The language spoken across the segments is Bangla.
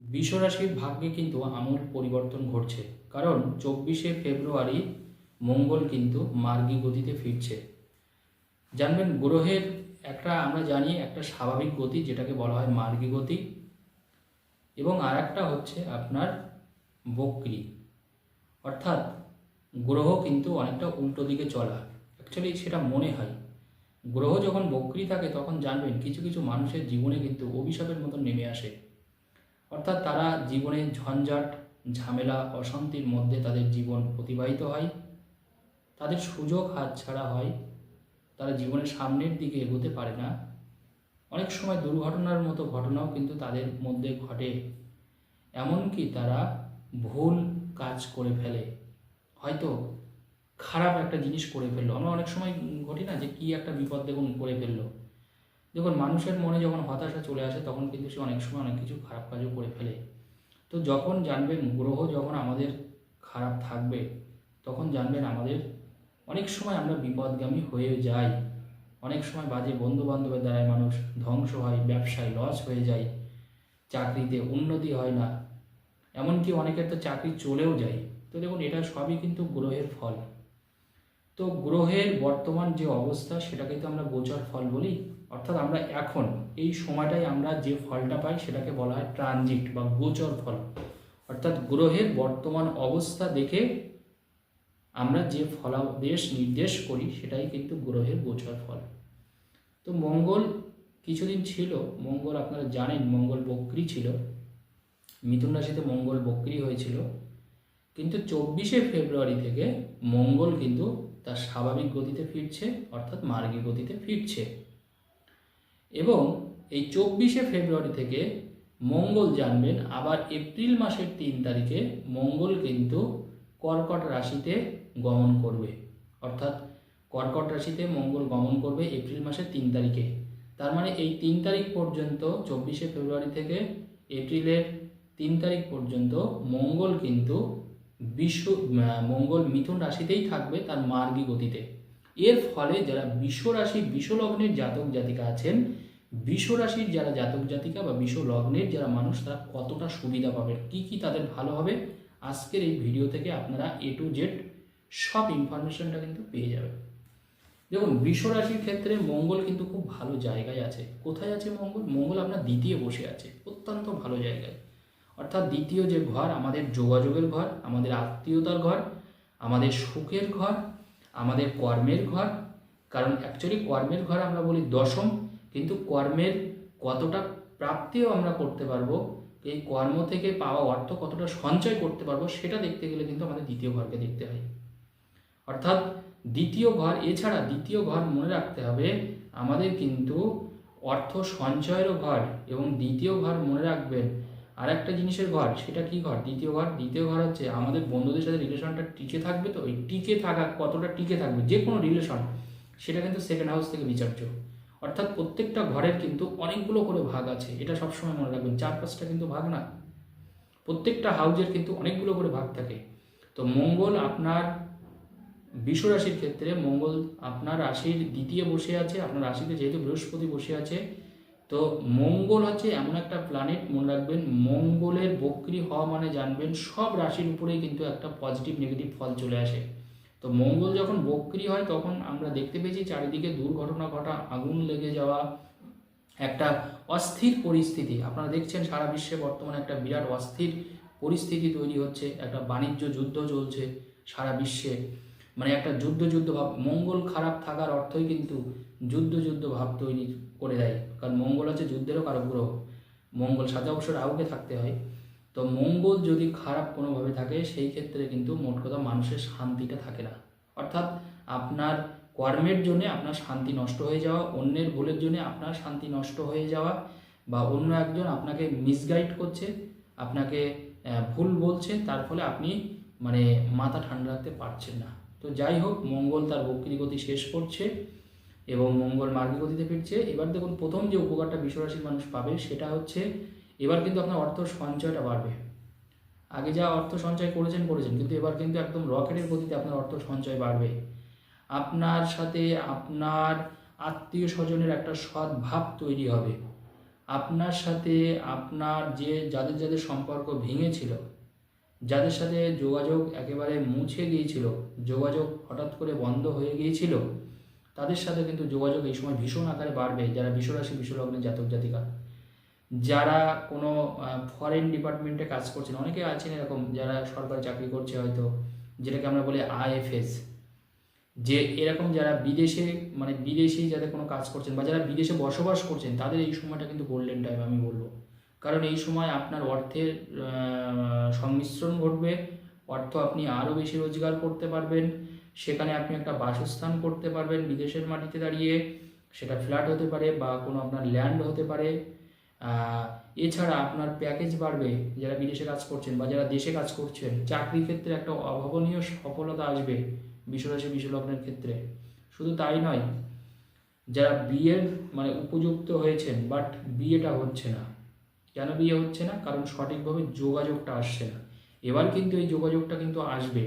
বিশ্বরাশির ভাগ্যে কিন্তু আমূল পরিবর্তন ঘটছে। কারণ চব্বিশে ফেব্রুয়ারি মঙ্গল কিন্তু মার্গী গতিতে ফিরছে। জানবেন, গ্রহের একটা আমরা জানি একটা স্বাভাবিক গতি, যেটাকে বলা হয় মার্গী গতি। এবং আর একটা হচ্ছে আপনার বক্রি। অর্থাৎ গ্রহ কিন্তু অনেকটা উল্টো দিকে চলা। অ্যাকচুয়ালি সেটা মনে হয়। গ্রহ যখন বক্রি থাকে, তখন জানবেন কিছু কিছু মানুষের জীবনে কিন্তু অভিশাপের মতো নেমে আসে। অর্থাৎ তারা জীবনে ঝঞ্ঝাট, ঝামেলা, অশান্তির মধ্যে তাদের জীবন অতিবাহিত হয়। তাদের সুযোগ হাতছাড়া হয়। তারা জীবনের সামনের দিকে এগোতে পারে না। অনেক সময় দুর্ঘটনার মতো ঘটনাও কিন্তু তাদের মধ্যে ঘটে। এমনকি তারা ভুল কাজ করে ফেলে। হয়তো খারাপ একটা জিনিস করে ফেলল। আমরা অনেক সময় ঘটি না যে কি একটা বিপদ দেখুন করে ফেলল। দেখুন, মানুষের মনে যখন হতাশা চলে আসে, তখন কিন্তু সে অনেক সময় অনেক কিছু খারাপ কাজও করে ফেলে। তো যখন জানবেন, গ্রহ যখন আমাদের খারাপ থাকবে, তখন জানবেন আমাদের অনেক সময় আমরা বিপদগামী হয়ে যাই। অনেক সময় বাজে বন্ধু বান্ধবের দ্বারাই মানুষ ধ্বংস হয়, ব্যবসায় লস হয়ে যায়, চাকরিতে উন্নতি হয় না। এমনকি অনেকের তো চাকরি চলেও যায়। তো দেখুন, এটা সবই কিন্তু গ্রহের ফল। তো গ্রহের বর্তমান যে অবস্থা, সেটাকে তো আমরা গোচর ফল বলি। অর্থাৎ আমরা এখন, এই সময়টাই আমরা যে ফলটা পাই, সেটাকে বলা হয় ট্রানজিট বা গোচর ফল। অর্থাৎ গ্রহের বর্তমান অবস্থা দেখে আমরা যে ফলাদেশ নির্দেশ করি, সেটাই কিন্তু গ্রহের গোচর ফল। তো মঙ্গল কিছুদিন ছিল, মঙ্গল আপনারা জানেন, মঙ্গল বক্রি ছিল। মিথুন রাশিতে মঙ্গল বক্রি হয়েছিল। কিন্তু চব্বিশে ফেব্রুয়ারি থেকে মঙ্গল কিন্তু তার স্বাভাবিক গতিতে ফিরছে, অর্থাৎ মার্গী গতিতে ফিরছে। এবং এই চব্বিশে ফেব্রুয়ারি থেকে মঙ্গল জানবেন, আবার এপ্রিল মাসের তিন তারিখে মঙ্গল কিন্তু কর্কট রাশিতে গমন করবে। অর্থাৎ কর্কট রাশিতে মঙ্গল গমন করবে এপ্রিল মাসের তিন তারিখে। তার মানে এই তিন তারিখ পর্যন্ত, চব্বিশে ফেব্রুয়ারি থেকে এপ্রিলের তিন তারিখ পর্যন্ত মঙ্গল কিন্তু বিশ্ব মঙ্গল মিথুন রাশিতেই থাকবে তার মার্গী গতিতে। এর ফলে যারা বিশ্ব রাশি, বিশ্ব লগ্নের জাতক জাতিকা আছেন, বিশ্ব রাশির যারা জাতক জাতিকা বা বিশ্ব লগ্নের যারা মানুষ, তারা কতটা সুবিধা পাবে কি কি তাদের ভালো হবে? আজকের এই ভিডিও থেকে আপনারা এ টু জেড সব ইনফরমেশনটা কিন্তু পেয়ে যাবেন। দেখুন, বিশ্ব রাশির ক্ষেত্রে মঙ্গল কিন্তু খুব ভালো জায়গায় আছে। কোথায় আছে মঙ্গল? মঙ্গল আপনার দ্বিতীয় বসে আছে। অত্যন্ত ভালো জায়গায়। অর্থাৎ দ্বিতীয় যে ঘর, আমাদের যোগাযোগের ঘর, আমাদের আত্মীয়তার ঘর, আমাদের সুখের ঘর, আমাদের কর্মের ঘর, কারণ অ্যাকচুয়ালি কর্মের ঘর আমরা বলি দশম, কিন্তু কর্মের কতটা প্রাপ্তিও আমরা করতে পারব, এই কর্ম থেকে পাওয়া অর্থ কতটা সঞ্চয় করতে পারব, সেটা দেখতে গেলে কিন্তু আমাদের দ্বিতীয় ঘরকে দেখতে হয়। অর্থাৎ দ্বিতীয় ঘর, এছাড়া দ্বিতীয় ঘর মনে রাখতে হবে, আমাদের কিন্তু অর্থ সঞ্চয়েরও ঘর এবং দ্বিতীয় ঘর মনে রাখবেন আর একটা জিনিসের ঘর, সেটা কি ঘর? দ্বিতীয় ঘর? দ্বিতীয় ঘর হচ্ছে আমাদের বন্ধুদের সাথে রিলেশনটা টিকে থাকবে তো? ওই টিকে থাকা, কতটা টিকে থাকবে? যে কোনো রিলেশন, সেটা কিন্তু সেকেন্ড হাউস থেকে বিচার্য। অর্থাৎ প্রত্যেকটা ঘরের কিন্তু অনেকগুলো করে ভাগ আছে। এটা সবসময় মনে রাখবেন চার পাঁচটা কিন্তু ভাগ না। প্রত্যেকটা হাউজের কিন্তু অনেকগুলো করে ভাগ থাকে। তো মঙ্গল আপনার বিশ্ব রাশির ক্ষেত্রে, মঙ্গল আপনার রাশির দ্বিতীয় বসে আছে, আপনার রাশিতে যেহেতু বৃহস্পতি বসে আছে তো মঙ্গল হচ্ছে এমন একটা প্ল্যানেট মনে রাখবেন, মঙ্গলের বক্রি হওয়া মানে জানবেন সব রাশির উপরেই কিন্তু একটা পজিটিভ নেগেটিভ ফল চলে আসে। তো মঙ্গল যখন বক্রি হয়, তখন আমরা দেখতে পেয়েছি চারিদিকে দুর্ঘটনা ঘটা, আগুন লেগে যাওয়া, একটা অস্থির পরিস্থিতি। আপনারা দেখছেন সারা বিশ্বে বর্তমানে একটা বিরাট অস্থির পরিস্থিতি তৈরি হচ্ছে, একটা বাণিজ্য যুদ্ধ চলছে সারা বিশ্বে। মানে একটা যুদ্ধ যুদ্ধ ভাব, মঙ্গল খারাপ থাকার অর্থই কিন্তু যুদ্ধ যুদ্ধ ভাব তৈরি করে দেয়। কারণ মঙ্গল হচ্ছে যুদ্ধেরও কারক গ্রহ। মঙ্গল সাথে অবশ্য রাহুকে থাকতে হয়। তো মঙ্গল যদি খারাপ কোনোভাবে থাকে, সেই ক্ষেত্রে কিন্তু মোট কথা মানুষের শান্তিটা থাকে না। অর্থাৎ আপনার কর্মের জন্য আপনার শান্তি নষ্ট হয়ে যাওয়া, অন্যের ভুলের জন্য আপনার শান্তি নষ্ট হয়ে যাওয়া, বা অন্য একজন আপনাকে মিসগাইড করছে, আপনাকে ভুল বলছে, তার ফলে আপনি মানে মাথা ঠান্ডা রাখতে পারছেন না। তো যাই হোক, মঙ্গল তার বক্রি গতি শেষ করছে এবং মঙ্গল মার্গী গতিতে ফিরছে। এবার দেখুন, প্রথম যে উপকারটা বিশ্বরাশির মানুষ পাবে সেটা হচ্ছে, এবার কিন্তু আপনার অর্থ সঞ্চয়টা বাড়বে। আগে যা অর্থ সঞ্চয় করেছেন করেছেন, কিন্তু এবার কিন্তু একদম রকেটের গতিতে আপনার অর্থ সঞ্চয় বাড়বে। আপনার সাথে আপনার আত্মীয় স্বজনের একটা সৎ ভাব তৈরি হবে। আপনার সাথে আপনার যে, যাদের যাদের সম্পর্ক ভেঙেছিল যাদের সাথে যোগাযোগ একেবারে মুছে গিয়েছিল যোগাযোগ হঠাৎ করে বন্ধ হয়ে গিয়েছিল, তাদের সাথে কিন্তু যোগাযোগ এই সময় ভীষণ আকারে বাড়বে, যারা বিশ্বরাশি বিশ্বলগ্নের জাতক, জাতিকা। যারা কোনো ফরেন ডিপার্টমেন্টে কাজ করছেন, অনেকে আছেন এরকম যারা সরকারি চাকরি করছে হয়তো, যেটাকে আমরা বলি আইএফএস যে এরকম যারা বিদেশে মানে বিদেশি যাদের কোনো কাজ করছেন বা যারা বিদেশে বসবাস করছেন, তাদের এই সময়টা কিন্তু গোল্ডেন টাইম আমি বলব। কারণ এই সময় আপনার অর্থের সংমিশ্রণ ঘটবে, অর্থ আপনি আরও বেশি রোজগার করতে পারবেন, সেখানে আপনি একটা বাসস্থান করতে পারবেন বিদেশের মাটিতে দাঁড়িয়ে, সেটা ফ্ল্যাট হতে পারে বা কোনো আপনার ল্যান্ড হতে পারে। এছাড়া আপনার প্যাকেজ বাড়বে, যারা বিদেশে কাজ করছেন বা যারা দেশে কাজ করছেন চাকরি ক্ষেত্রে একটা অভাবনীয় সফলতা আসবে বিশ্বরাশি বিশ্বলগ্নের ক্ষেত্রে। শুধু তাই নয়, যারা বিয়ের মানে উপযুক্ত হয়েছেন বাট বিয়েটা হচ্ছে না। কেন বিয়ে হচ্ছে না? কারণ সঠিকভাবে যোগাযোগটা আসছে না। এবার কিন্তু এই যোগাযোগটা কিন্তু আসবে।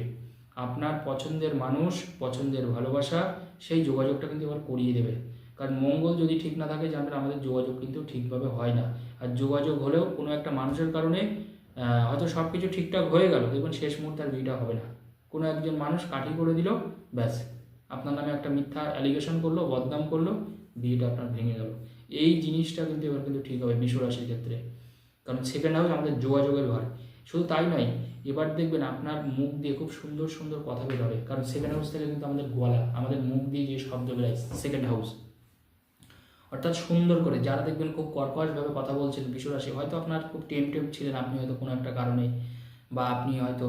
আপনার পছন্দের মানুষ, পছন্দের ভালোবাসা, সেই যোগাযোগটা কিন্তু এবার করিয়ে দেবে। কারণ মঙ্গল যদি ঠিক না থাকে, জানবেন আমাদের যোগাযোগ কিন্তু ঠিকভাবে হয় না। আর যোগাযোগ হলেও কোনো একটা মানুষের কারণে হয়তো সব কিছু ঠিকঠাক হয়ে গেল। দেখবেন শেষ মুহূর্তে আর বিয়েটা হবে না। কোনো একজন মানুষ কাঠি করে দিল, ব্যাস। আপনার নামে একটা মিথ্যা অ্যালিগেশন করল, বদনাম করল, বিয়েটা আপনার ভেঙে গেল। এই জিনিসটা কিন্তু এবার কিন্তু ঠিক হবে বিশ্বরাশির রাশির ক্ষেত্রে। কারণ সেকেন্ড হাউস আমাদের যোগাযোগের ঘর শুধু তাই নয়, এবার দেখবেন আপনার মুখ দিয়ে খুব সুন্দর সুন্দর কথা বের হবে। কারণ সেকেন্ড হাউস থেকে কিন্তু আমাদের গলা আমাদের মুখ দিয়ে যে শব্দ বেরোয়, সেকেন্ড হাউস। অর্থাৎ সুন্দর করে যারা দেখবেন খুব কর্কশভাবে কথা বলছেন বিশ্বরাশি হয়তো আপনার খুব টেমটেম ছিলেন আপনি হয়তো কোনো একটা কারণে, বা আপনি হয়তো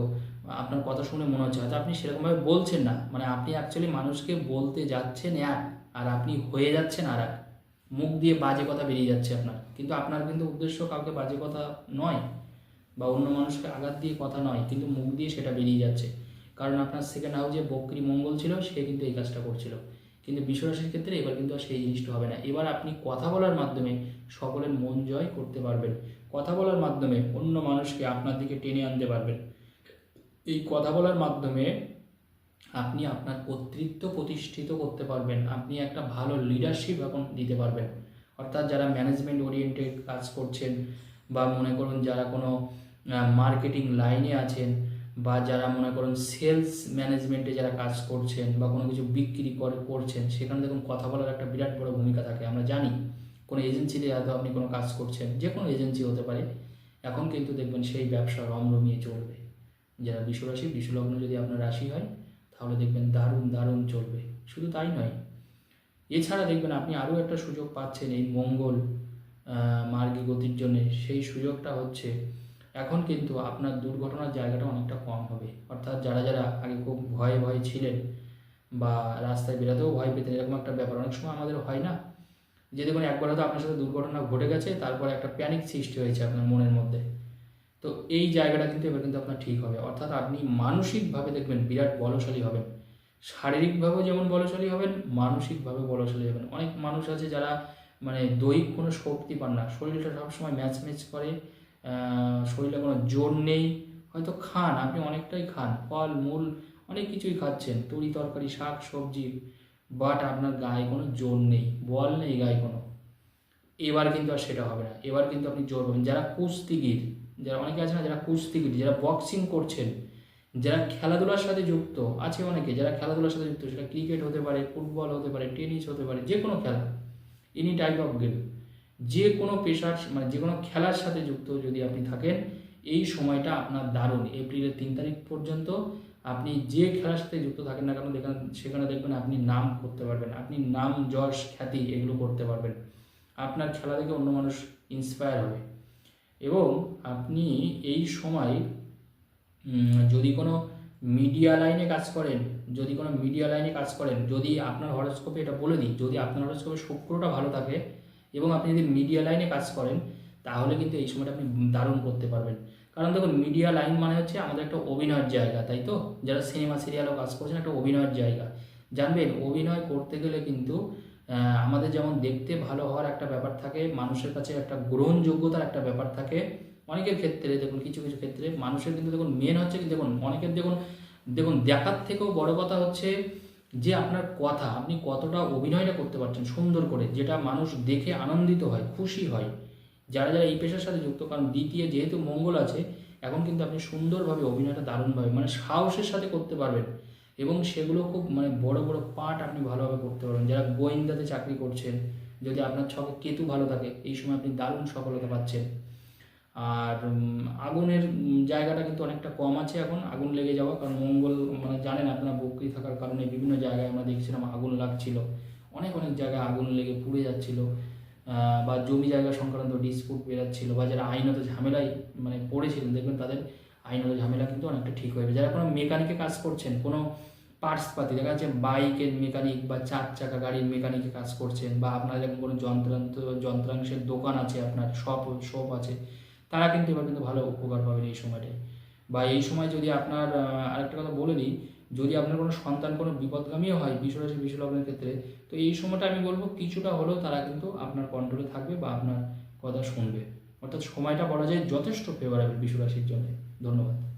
আপনার কথা শুনে মনে হচ্ছে, হয়তো আপনি সেরকমভাবে বলছেন না। মানে আপনি অ্যাকচুয়ালি মানুষকে বলতে যাচ্ছেন এক আর আপনি হয়ে যাচ্ছেন আর এক মুখ দিয়ে বাজে কথা বেরিয়ে যাচ্ছে আপনার। কিন্তু আপনার কিন্তু উদ্দেশ্য কাউকে বাজে কথা নয় বা অন্য মানুষকে আঘাত দিয়ে কথা নয়, কিন্তু মুখ দিয়ে সেটা বেরিয়ে যাচ্ছে। কারণ আপনার সেকেন্ড হাউসে বক্রি মঙ্গল ছিল, সে কিন্তু এই কাজটা করছিল। কিন্তু বিশ্বরাশির ক্ষেত্রে এবার কিন্তু আর সেই জিনিসটা হবে না। এবার আপনি কথা বলার মাধ্যমে সকলের মন জয় করতে পারবেন। কথা বলার মাধ্যমে অন্য মানুষকে আপনার দিকে টেনে আনতে পারবেন। এই কথা বলার মাধ্যমে আপনি আপনার কর্তৃত্ব প্রতিষ্ঠিত করতে পারবেন। আপনি একটা ভালো লিডারশিপ এখন দিতে পারবেন। অর্থাৎ যারা ম্যানেজমেন্ট ওরিয়েন্টেড কাজ করছেন বা মনে করুন যারা কোনো মার্কেটিং লাইনে আছেন বা যারা মনে করুন সেলস ম্যানেজমেন্টে যারা কাজ করছেন বা কোনো কিছু বিক্রি করে, করছেন, সেখানে দেখুন কথা বলার একটা বিরাট বড় ভূমিকা থাকে। আমরা জানি কোনো এজেন্সিতে হয়তো আপনি কোনো কাজ করছেন যে কোনো এজেন্সি হতে পারে। এখন কিন্তু দেখবেন সেই ব্যবসা রমরমিয়ে চলবে। যারা বিশ্বরাশি বিশ্বলগ্ন যদি আপনার রাশি হয় তাহলে দেখবেন দারুণ দারুণ চলবে। শুধু তাই নয়, এছাড়া দেখবেন আপনি আরও একটা সুযোগ পাচ্ছেন এই মঙ্গল মার্গী গতির জন্য। সেই সুযোগটা হচ্ছে, এখন কিন্তু আপনার দুর্ঘটনার জায়গাটা অনেকটা কম হবে। অর্থাৎ যারা যারা আগে খুব ভয়ে ভয়ে ছিলেন বা রাস্তায় বেরোতেও ভয় পেতেন, এরকম একটা ব্যাপার। অনেক সময় আমাদের হয় না যে, দেখুন একবার হয়তো আপনার সাথে দুর্ঘটনা ঘটে গেছে, তারপরে একটা প্যানিক সৃষ্টি হয়েছে আপনার মনের মধ্যে। তো এই জায়গাটা কিন্তু এবার কিন্তু আপনার ঠিক হবে। অর্থাৎ আপনি মানসিকভাবে দেখবেন বিরাট বলশালী হবেন। শারীরিকভাবেও যেমন বলশালী হবেন মানসিকভাবে বলশালী হবেন। অনেক মানুষ আছে যারা মানে দৈহিক কোনো শক্তি পান না। শরীরটা সবসময় ম্যাচ ম্যাচ করে শরীরে কোনো জোর নেই। হয়তো খান, আপনি অনেকটাই খান। ফল, মূল অনেক কিছুই খাচ্ছেন। তরি তরকারি, শাক, সবজি বাট আপনার গায়ে কোনো জোর নেই। বল নেই গায়ে কোনো। এবার কিন্তু আর সেটা হবে না। এবার কিন্তু আপনি জোর পাবেন। যারা কুস্তিগির যারা অনেকে আছে না, যারা কুস্তিগির যারা বক্সিং করছেন, যারা খেলাধুলার সাথে যুক্ত, আছে অনেকে যারা খেলাধুলার সাথে যুক্ত, সেটা ক্রিকেট হতে পারে ফুটবল হতে পারে টেনিস হতে পারে, যে কোনো খেলা এনি টাইপ অফ গেম যে কোনো পেশার মানে যে কোনো খেলার সাথে যুক্ত যদি আপনি থাকেন, এই সময়টা আপনার দারুণ। এপ্রিলের তিন তারিখ পর্যন্ত আপনি যে খেলার সাথে যুক্ত থাকেন না কেন, দেখেন, সেখানে দেখবেন আপনি নাম করতে পারবেন, আপনি নাম, যশ, খ্যাতি, এগুলো করতে পারবেন। আপনার খেলা দেখে অন্য মানুষ ইন্সপায়ার হবে। এবং আপনি এই সময় যদি কোনো মিডিয়া লাইনে কাজ করেন, যদি কোনো মিডিয়া লাইনে কাজ করেন, যদি আপনার হরস্কোপে এটা বলে দিই, যদি আপনার হরস্কোপে শুক্রটা ভালো থাকে এবং আপনি যদি মিডিয়া লাইনে কাজ করেন, তাহলে কিন্তু এই সময়টা আপনি দারুণ করতে পারবেন। কারণ দেখুন মিডিয়া লাইন মানে হচ্ছে আমাদের একটা অভিনয়ের জায়গা, তাই তো? যারা সিনেমা সিরিয়ালও কাজ করছেন, একটা অভিনয়ের জায়গা। জানবেন, অভিনয় করতে গেলে কিন্তু আমাদের যেমন দেখতে ভালো হওয়ার একটা ব্যাপার থাকে, মানুষের কাছে একটা গ্রহণযোগ্যতার একটা ব্যাপার থাকে, অনেকের ক্ষেত্রে দেখুন, কিছু কিছু ক্ষেত্রে মানুষের কিন্তু দেখুন মেন হচ্ছে কি, দেখুন, অনেকের দেখুন দেখুন, দেখার থেকেও বড় কথা হচ্ছে যে আপনার কথা, আপনি কতটা অভিনয়টা করতে পারছেন সুন্দর করে, যেটা মানুষ দেখে আনন্দিত হয়, খুশি হয়। যারা যারা এই পেশার সাথে যুক্ত, কারণ দ্বিতীয় যেহেতু মঙ্গল আছে, এখন কিন্তু আপনি সুন্দরভাবে অভিনয়টা দারুণভাবে মানে সাহসের সাথে করতে পারবেন। এবং সেগুলো খুব মানে বড় বড় পার্ট আপনি ভালোভাবে করতে পারবেন। যারা গোয়েন্দাতে চাকরি করছেন, যদি আপনার ছকে কেতু ভালো থাকে, এই সময় আপনি দারুণ সফলতা পাচ্ছেন। আর আগুনের জায়গাটা কিন্তু অনেকটা কম আছে এখন, আগুন লেগে যাওয়া। কারণ মঙ্গল মানে জানেন আপনার বকরি থাকার কারণে বিভিন্ন জায়গায় আমরা দেখছিলাম আগুন লাগছিল। অনেক অনেক জায়গায় আগুন লেগে পুড়ে যাচ্ছিল। বা জমি জায়গা সংক্রান্ত ডিসপুট বেরাচ্ছিল, বা যারা আইনত ঝামেলায় মানে পড়েছিলেন, দেখবেন তাদের আইনত ঝামেলা কিন্তু অনেকটা ঠিক হয়ে যাবে। যারা কোনো মেকানিকে কাজ করছেন, কোনো পার্টস পাতি, দেখা যাচ্ছে বাইকের মেকানিক বা চার চাকা গাড়ির মেকানিকে কাজ করছেন বা আপনার এরকম কোনো যন্ত্রান্ত, যন্ত্রাংশের দোকান আছে, আপনার শপ শপ আছে, তারা কিন্তু এবার কিন্তু ভালো উপকার পাবেন এই সময়টায়। বা এই সময় যদি আপনার আরেকটা কথা বলে দিই, যদি আপনার কোনো সন্তান কোনো বিপদগামীও হয়, বিশ্বরাশি, বিশ্বলগ্নের ক্ষেত্রে, তো এই সময়টা আমি বলব কিছুটা হলেও তারা কিন্তু আপনার কন্ট্রোলে থাকবে বা আপনার কথা শুনবে। অর্থাৎ সময়টা বলা যায় যথেষ্ট ফেভারেবল বিশ্বরাশির জন্য। ধন্যবাদ।